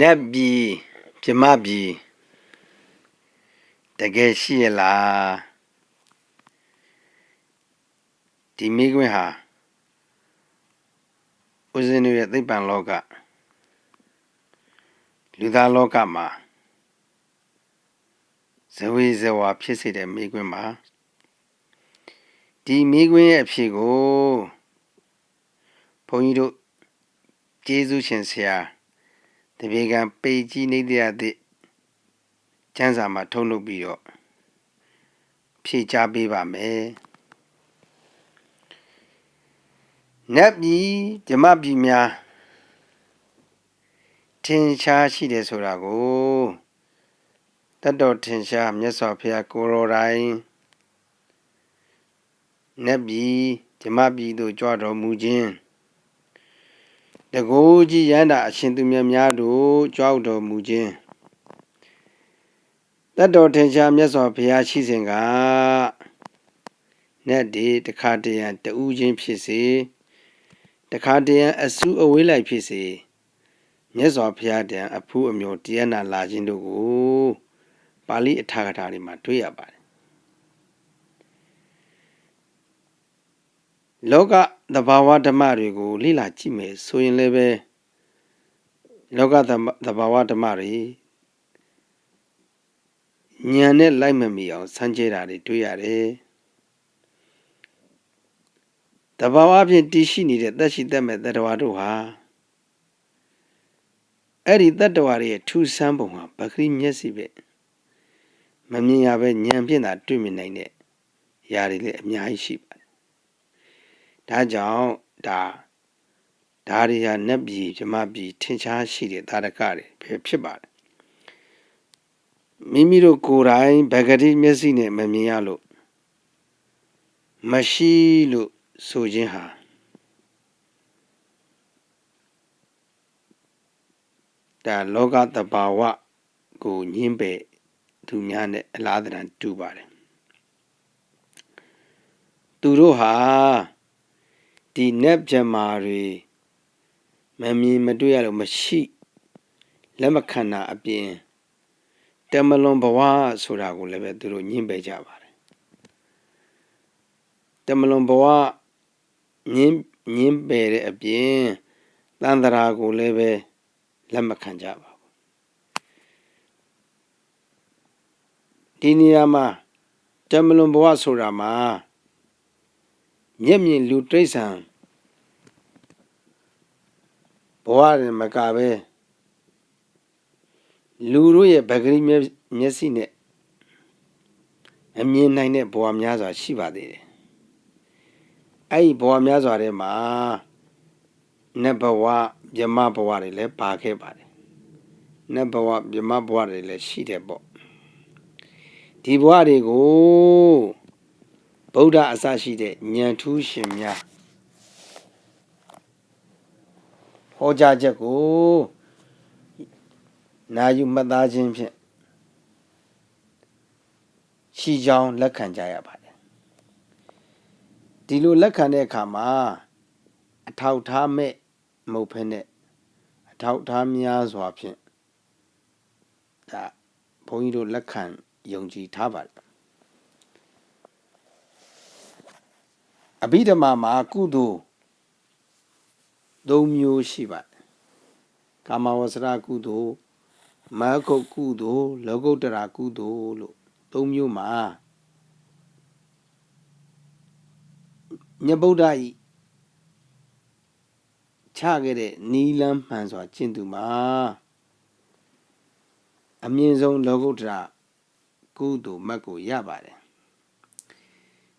နတ်ပြည်ပြမပြည်တကယ်ရှိရလားဒီမိကွင်းဟာဦးဇင်းတို့ရဲ့သိပ္ပံလောကလူသားလောကမှာဇဝေဇဝါဖြစ်စေတဲ့မိကွင်းမှာဒီမိကွင်းရဲ့အဖြစ်ကိုဘုန်းကြီးတို့ကျေးဇူးရှင်ဆရာ တပြေကံပေကြီးနေတရားသည့်ကျမ်းစာမှာထုတ်လုပ်ပြီးတော့ဖြည့်ချပေးပါမယ်နတ်ပြည်ဓမ္မပြည်များထင်ရှားရှိတယ်ဆိုတာကိုတတ်တော်ထင်ရှားမြတ်စွာဘုရားကိုရောတိုင်းနတ်ပြည်ဓမ္မပြည်သို့ကြွတော်မူခြင်း တကိုးကြီးရန်တာအရှင်သူမြတ်များတို့ကြွတော်မူခြင်းတတ်တော်ထင်ရှားမြတ်စွာဘုရားရှိစဉ်ကနတ်ဒီတခါတရံတူးချင်းဖြစ်စေတခါတရံအစုအဝေးလိုက်ဖြစ်စေမြတ်စွာဘုရားတန်အဖူးအမျိုးတရားနာလာခြင်းတို့ကိုပါဠိအထာကထာတွေမှာတွေ့ရပါတယ် လောကသဘာဝဓမ္မတွေကိုလေ့လာကြည့်မယ်ဆိုရင်လည်းပဲလောကသဘာဝဓမ္မတွေဉာဏ်နဲ့လိုက်မမီအောင်စမ်းကြဲတာတွေတွေ့ရတယ်တဘာဝဖြင့်တည်ရှိနေတဲ့သက်ရှိသက်မဲ့တတဝါတို့ဟာအဲ့ဒီတတဝါတွေရဲ့ထူဆန်းပုံဟာပဂရိမျက်စိပဲမမြင်ရပဲဉာဏ်ဖြင့်သာတွေ့မြင်နိုင်တဲ့ຢာတွေလည်းအများကြီးရှိပါတယ် ဒါကြောင့်ဒါဒါတွေဟာနတ်ပြည်မြမပြည်ထင်ရှားရှိတဲ့တာရကတွေပဲဖြစ်ပါတယ်မိမိတို့ကိုယ်တိုင်ဗဂတိမျက်စိနဲ့မမြင်ရလို့မရှိလို့ဆိုခြင်းဟာဒါလောကတဘာဝကိုညင်းပယ်သူများနဲ့အလားတန်တူပါတယ်သူတို့ဟာ ဒီနက်ပြမာတွေမမြင်မတွေ့ရလို့မရှိလက်မခံတာအပြင်တမလွန်ဘဝဆိုတာကိုလည်းပဲသူတို့ညှင်းပယ်ကြပါတယ်တမလွန်ဘဝညင်းညင်းပယ်တဲ့အပြင်တန်တရာကိုလည်းပဲလက်မခံကြပါဘူးဒီနေရာမှာတမလွန်ဘဝဆိုတာမှာ မျက်မြင်လူတိရစ္ဆာန်ဘဝရင်မကပဲလူတို့ရဲ့ဗဂရိမျက်စိနဲ့အမြင်နိုင်တဲ့ဘဝများစွာရှိပါသေးတယ်အဲ့ဒီဘဝများစွာထဲမှာနတ်ဘဝမြမဘဝတွေလည်းပါခဲ့ပါတယ်နတ်ဘဝမြမဘဝတွေလည်းရှိတယ်ပေါ့ဒီဘဝတွေကို ဗုဒ္ဓအစရှိတဲ့ဉာဏ်ထူးရှင်များဟောကြားချက်ကိုနာယူမှတ်သားခြင်းဖြင့်ရှိကြောင်းလက်ခံကြရပါတယ်ဒီလိုလက်ခံတဲ့အခါမှာအထောက်ထားမဲ့မဟုတ်ဖ ೇನೆ အထောက်ထားများစွာဖြင့်ဒါဘုန်းကြီးတို့လက်ခံယုံကြည်ထားပါတယ် အဘိဓမ္မာမှာကုသိုလ်၃မျိုးရှိပါတယ်ကာမဝဆရာကုသိုလ်မဂ္ဂုတ်ကုသိုလ်လောကုတ္တရာကုသိုလ်လို့၃မျိုးမှာမြတ်ဗုဒ္ဓဤချခဲ့တဲ့နီလန်းမှန်စွာကျင့်သူမှာအမြင့်ဆုံးလောကုတ္တရာကုသိုလ်မတ်ကိုရပါတယ်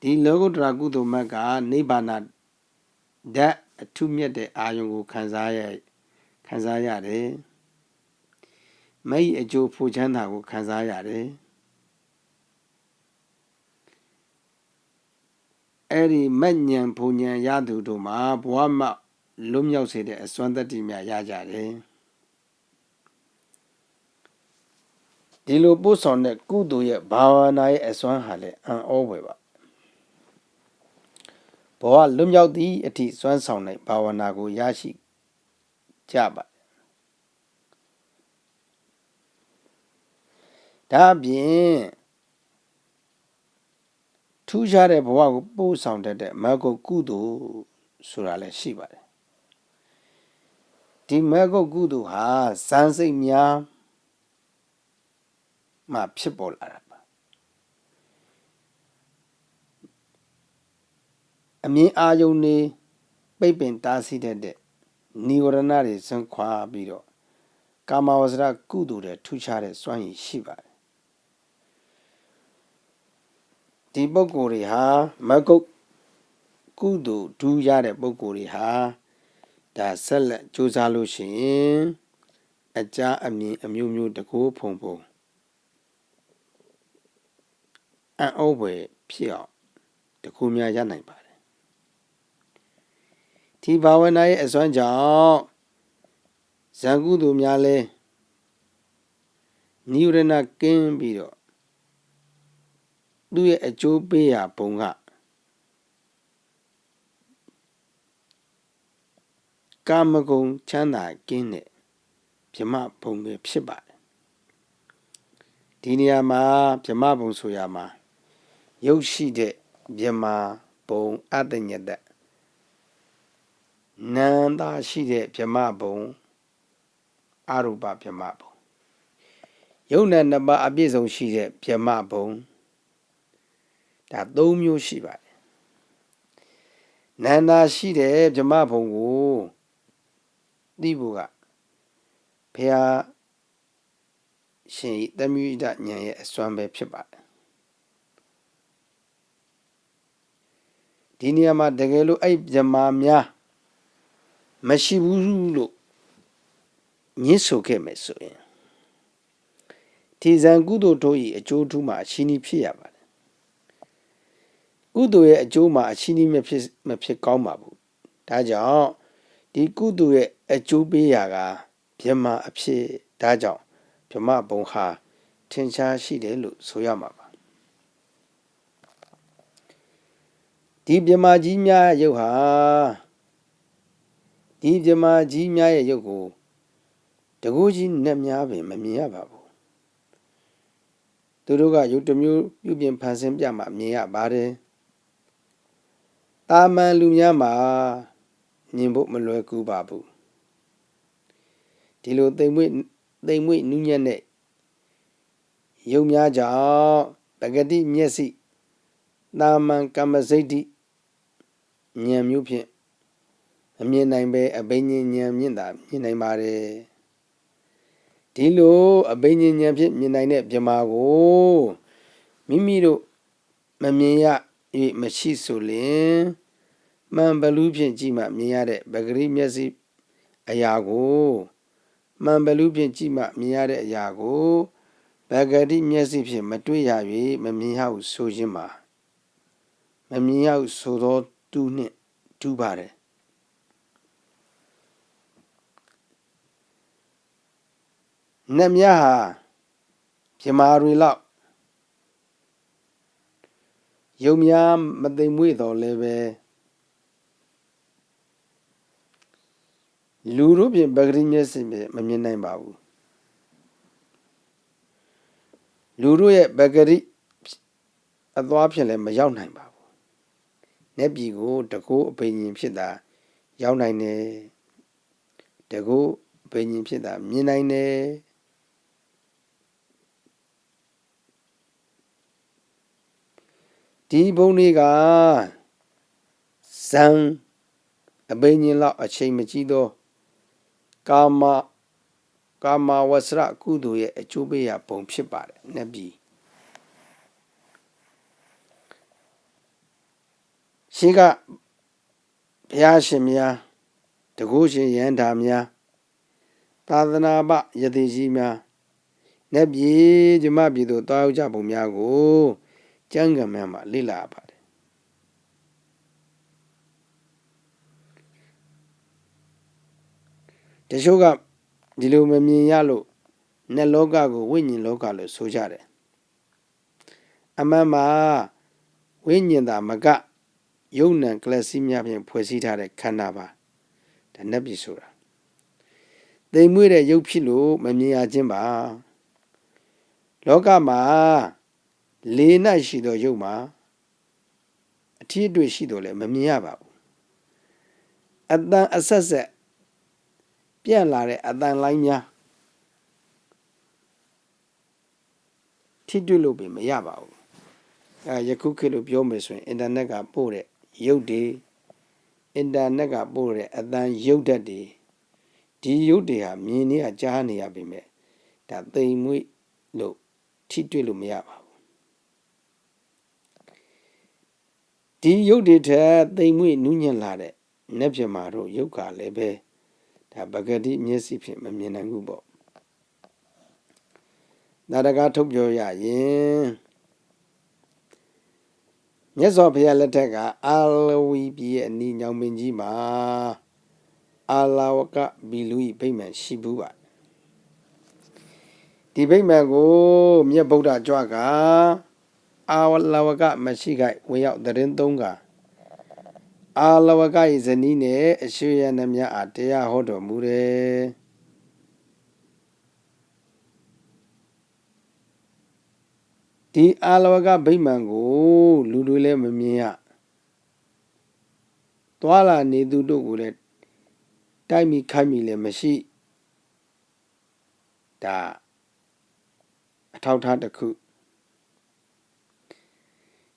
ဒီလောကုတ္တရာကုသိုလ်မတ်ကနိဗ္ဗာန်ဓာတ်အထုမြတ်တဲ့အာယုံကိုခံစားရခံစားရတယ်မိတ်အကျိုးဖို့ချမ်းသာကိုခံစားရတယ်အဲ့ဒီမညံဘုံညံရသူတို့မှာဘဝမလွတ်မြောက်စေတဲ့အစွမ်းတတ္တိများရကြတယ်ဒီလိုပို့ဆောင်တဲ့ကုသိုလ်ရဲ့ဘာဝနာရဲ့အစွမ်းဟာလည်းအံ့ဩဖွယ်ပါ ဘဝလွတ်မြောက်သည့်အထိစွမ်းဆောင်နိုင်ဘာဝနာကိုရရှိကြပါဒါပြင်ထူးခြားတဲ့ဘဝကိုပို့ဆောင်တတ်တဲ့မကုတ်ကုသိုလ်ဆိုတာလည်းရှိပါတယ်ဒီမကုတ်ကုသိုလ်ဟာဇန်စိတ်များမှဖြစ်ပေါ်လာတာ အမြင်အာယုန်နေပိတ်ပင်တားဆီးတတ်တဲ့နိဝရဏတွေဇံခွာပြီးတော့ကာမဝဇ္ဇရကုသိုလ်တွေထူးခြားတဲ့စွမ်းရည်ရှိပါတယ်ဒီပုဂ္ဂိုလ်တွေဟာမဂ္ဂုတ်ကုသိုလ်ဒူးရတဲ့ပုဂ္ဂိုလ်တွေဟာဒါဆက်လက်ကြိုးစားလို့ရှိရင်အကြအမြင်အမျိုးမျိုးတကိုးဖုံဖုံအံ့ဩဖွယ်ဖြစ်အောင်တကူများရနိုင်ပါတယ် ဒီဘာဝနာရဲ့အစွမ်းကြောင့်ဇံကုသိုလ်များလဲနိဝရဏကင်းပြီးတော့သူ့ရဲ့အကျိုးပေးရာဘုံကကာမဂုဏ်ချမ်းသာကင်းတဲ့ဗြဟ္မဘုံပဲဖြစ်ပါတယ်ဒီနေရာမှာဗြဟ္မဘုံဆိုရမှာရုပ်ရှိတဲ့ဗြဟ္မာဘုံအတ္တညတ နန္တာရှိတဲ့ဗြဟ္မဘုံအရူပဗြဟ္မဘုံယုံနဲ့နှစ်ပါးအပြည့်စုံရှိတဲ့ဗြဟ္မဘုံဒါ၃မျိုးရှိပါတယ်နန္တာရှိတဲ့ဗြဟ္မဘုံကိုသိဖို့ကဘုရားရှင်ဤတမိဒဉာဏ်ရဲ့အစွမ်းပဲဖြစ်ပါတယ်ဒီနေရာမှာတကယ်လို့အဲ့ဗြဟ္မာများ မရှိဘူးလို့ညှင်းဆိုခဲ့မယ်ဆိုရင်ဒီဇံကုသိုလ်တို့၏အကျိုးထူးမှာအရှိနီးဖြစ်ရပါတယ်ကုသိုလ်ရဲ့အကျိုးမှာအရှိနီးမဖြစ်မဖြစ်ကောင်းပါဘူးဒါကြောင့်ဒီကုသိုလ်ရဲ့အကျိုးပေးရာကဗြဟ္မာအဖြစ်ဒါကြောင့်ဗြဟ္မာဘုံဟာထင်ရှားရှိတယ်လို့ဆိုရမှာပါဒီမြမကြီးများရဲ့ရုပ်ဟာ ဒီမြမကြီးများရဲ့ရုပ်ကိုတကူကြီးနဲ့များပင်မမြင်ရပါဘူးသူတို့ကရုပ်တစ်မျိုးပြုပြင်ဖန်ဆင်းပြမှမြင်ရပါတယ်တာမန်လူများမှာမြင်ဖို့မလွယ်ကူပါဘူးဒီလိုသိမ်မွေ့သိမ်မွေ့နူးညံ့တဲ့ရုပ်များကြောင့်ပဂတိမျက်စိတာမန်ကမ္မစိတ်တိဉာဏ်မျိုးဖြင့် အမြင်နိုင်ပဲအဘိညာဉ်ဉာဏ်မြင့်တာမြင်နိုင်ပါတယ်ဒီလိုအဘိညာဉ်ဉာဏ်ဖြင့်မြင်နိုင်တဲ့မြမာကိုမိမိတို့မမြင်ရ၍မရှိဆိုလင်မှန်ဘလူးဖြင့်ကြည့်မှမြင်ရတဲ့ပဂရိမျက်စိအရာကိုမှန်ဘလူးဖြင့်ကြည့်မှမြင်ရတဲ့အရာကိုပဂရိမျက်စိဖြင့်မတွေ့ရ၍မမြင်ရဟုဆိုခြင်းမှာမမြင်ရဟုဆိုသောသူနှင့်တူပါတယ် နတ်များဟာပြမာတွေလောက်ယုံများမသိမ်မွေ့တော်လည်းပဲလူတို့ပြင်ပဂရိမျက်စိမမြင်နိုင်ပါဘူးလူတို့ရဲ့ပဂရိအသွားဖြင့်လည်းမရောက်နိုင်ပါဘူး။လက်ပြည်ကိုတကိုးအပိညင်ဖြစ်တာရောက်နိုင်တယ်။တကိုးအပိညင်ဖြစ်တာမြင်နိုင်တယ်။ ဒီဘုံတွေကဇံအပိညင်လောက်အချိန်မကြီးသောကာမကာမဝဆရကုသိုလ်ရဲ့အကျိုးပေးရာပုံဖြစ်ပါတယ်။နှစ်ပြည်ရှိကဘုရားရှင်များတကုရှင်ရန်တာများသာသနာပယတိကြီးများနတ်ပြည်ဓမ္မပြည်သို့တောက်ကြပုံများကို ကျမ်းဂန်များမှာလေ့လာပါတယ်တချို့ကဒီလိုမမြင်ရလို့နတ်လောကကိုဝိညာဉ်လောကလို့ဆိုကြတယ်အမှန်မှာဝိညာဉ်သာမကယုံနံကလစီများဖြင့်ဖွဲ့စည်းထားတဲ့ခန္ဓာပါဒါနတ်ပြည်ဆိုတာသိမ်မွေ့တဲ့ရုပ်ဖြစ်လို့မမြင်ရခြင်းပါလောကမှာ လေး၌ရှိသောရုပ်မှာအထီးအတွေ့ရှိတော့လည်းမမြင်ရပါဘူးအတန်အဆက်ဆက်ပြန့်လာတဲ့အတန်လိုင်းများထိတွေ့လို့ပဲမရပါဘူးအဲယခုခေတ်လို့ပြောမယ်ဆိုရင်အင်တာနက်ကပို့တဲ့ရုပ်တွေအင်တာနက်ကပို့တဲ့အတန်ရုပ်ဓာတ်တွေဒီရုပ်တွေဟာမြင်နေရကြားနေရပေမဲ့ဒါသိမ်မွေ့လို့ထိတွေ့လို့မရပါ ဒီရုပ်တွေထက်သိမ်မွေ့နူးညံ့လာတဲ့နက်ပြမာတို့ရုပ်ကလည်းပဲဒါပဂတိမျက်စိဖြင့်မမြင်နိုင်ဘူးပေါ့နာတကားထုတ်ပြောရရင်မြတ်စွာဘုရားလက်ထက်ကအာလဝီပြည်ရဲ့အနီးညောင်ပင်ကြီးမှာအာလာဝကဘီလူဤဗိမာန်ရှိဘူးပါဒီဗိမာန်ကိုမြတ်ဗုဒ္ဓကြွက အာလာဝကမရှိခိုက်ဝင်ရောက်တရင်သုံးကအာလဝက၏ဇနီးနဲ့အရှိရနှမြအားတရားဟောတော်မူတယ်ဒီအာလဝကဗိမာန်ကို လူတွေလည်းမမြင်ရသွာလာနေသူတို့ကိုလည်းတိုက်မိခိုက်မိလည်းမရှိဒါအထောက်ထားတစ်ခု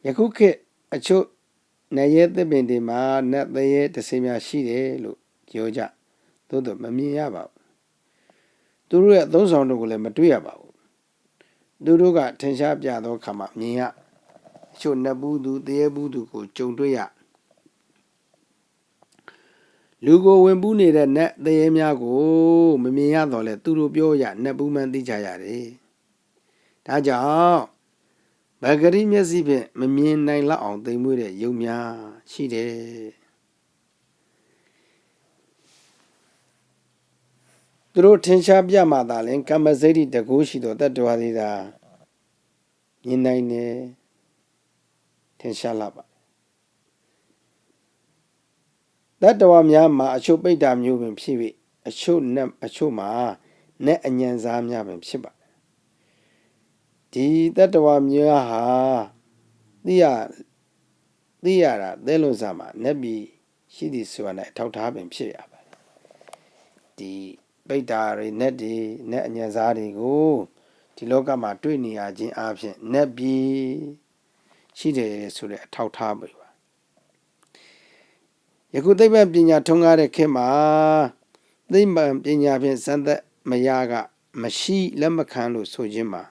ယခုခေတ်အချို့နေရဲသစ်ပင်တွေမှာနတ်သရဲတစင်းများရှိတယ်လို့ပြောကြသို့တော့မမြင်ရပါဘူးသူတို့ရဲ့အသုံးဆောင်တို့ကိုလည်းမတွေ့ရပါဘူးသူတို့ကထင်ရှားပြသောခါမှာမြင်ရအချို့နတ်ဘူးသူသရဲဘူးသူကိုကြုံတွေ့ရလူကိုဝင်ပူးနေတဲ့နတ်သရဲများကိုမမြင်ရတော့လဲသူတို့ပြောရနတ်ဘူးမှန်းသိကြရတယ်ဒါကြောင့် ဗဂရိမျက်စိဖြင့်မမြင်နိုင်လောက်အောင်သိမ်မွေးတဲ့ယုံများရှိတယ်သူတို့ထင်ရှားပြမှသာလင်ကမ္မစိတ်တကူရှိသောတတ္တဝါတွေသာမြင်နိုင်တယ်ထင်ရှားလာပါတတ္တဝါများမှာအချို့ပိဋ္ဌာမျိုးပင်ဖြစ်၍အချို့နဲ့အချို့မှာနဲ့အညံစားများပင်ဖြစ်ပါ ဒီတတ္တဝါများဟာသိရသိရတာသဲလွန်စားမှာနတ်ပြည်ရှိသည်ဆိုတာနဲ့အထောက်ထားပင်ဖြစ်ရပါတယ်ဒီပိဋ္ဌာတွေနတ်တွေနတ်အညံစားတွေကိုဒီလောကမှာတွေ့နေရခြင်းအပြင်နတ်ပြည်ရှိတယ်ဆိုတဲ့အထောက်ထားပဲပါယခုသိပ္ပံပညာထုံးကားတဲ့ခေတ်မှာသိပ္ပံပညာဖြင့်စံသက်မရကမရှိလက်မခံလို့ဆိုခြင်းမှာ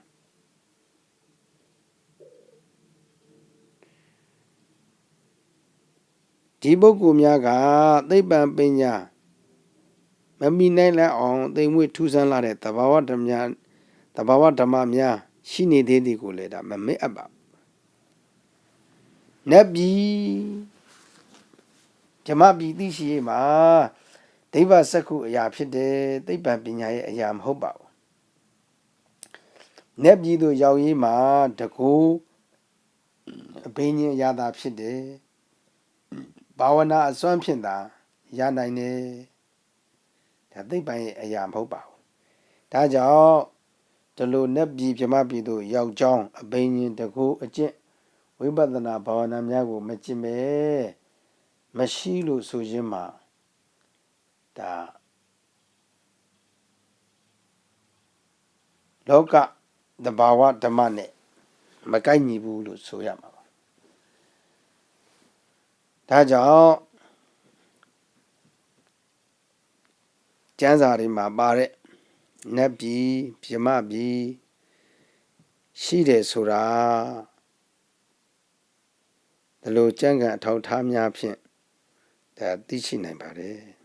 ဒီပုဂ္ဂိုလ်များကသိပ္ပံပညာမမီနိုင်လက်အောင်သိမ်မွေ့ထူးဆန်းလာတဲ့တဘာဝဓမ္မများတဘာဝဓမ္မများရှိနေသေးသည်ကိုလည်းဒါမမေ့အပ်ပါနတ်ပြည်ဓမ္မပြည်သိရှိရေးမှာဒိဗ္ဗစက္ခုအရာဖြစ်တယ်သိပ္ပံပညာရဲ့အရာမဟုတ်ပါဘူးနတ်ပြည်သို့ရောက်ရေးမှာတကူအဘိညာဉ်အရာသာဖြစ်တယ် ဘာဝနာအစွမ်းဖြင့်သာရနိုင်တယ်ဒါသိပ္ပံရဲ့အရာမဟုတ်ပါဘူးဒါကြောင့်ဒီလိုနတ်ပြည်ပြမပြည်သို့ရောက်ကြောင်းအဘိညာဉ်တကူအကျင့်ဝိပဿနာဘာဝနာများကိုမကျင့်ပဲမရှိလို့ဆိုခြင်းမှာဒါလောကတဘာဝဓမ္မနဲ့မကိုက်ညီဘူးလို့ဆိုရမှာပါ ဒါကြောင့်ကျမ်းစာတွေမှာပါတဲ့နတ်ပြည်ပြမပြည်ရှိတယ်ဆိုတာဒီလိုကြံ့ကန်အထောက်ထားများဖြင့်ဒါသိရှိနိုင်ပါတယ်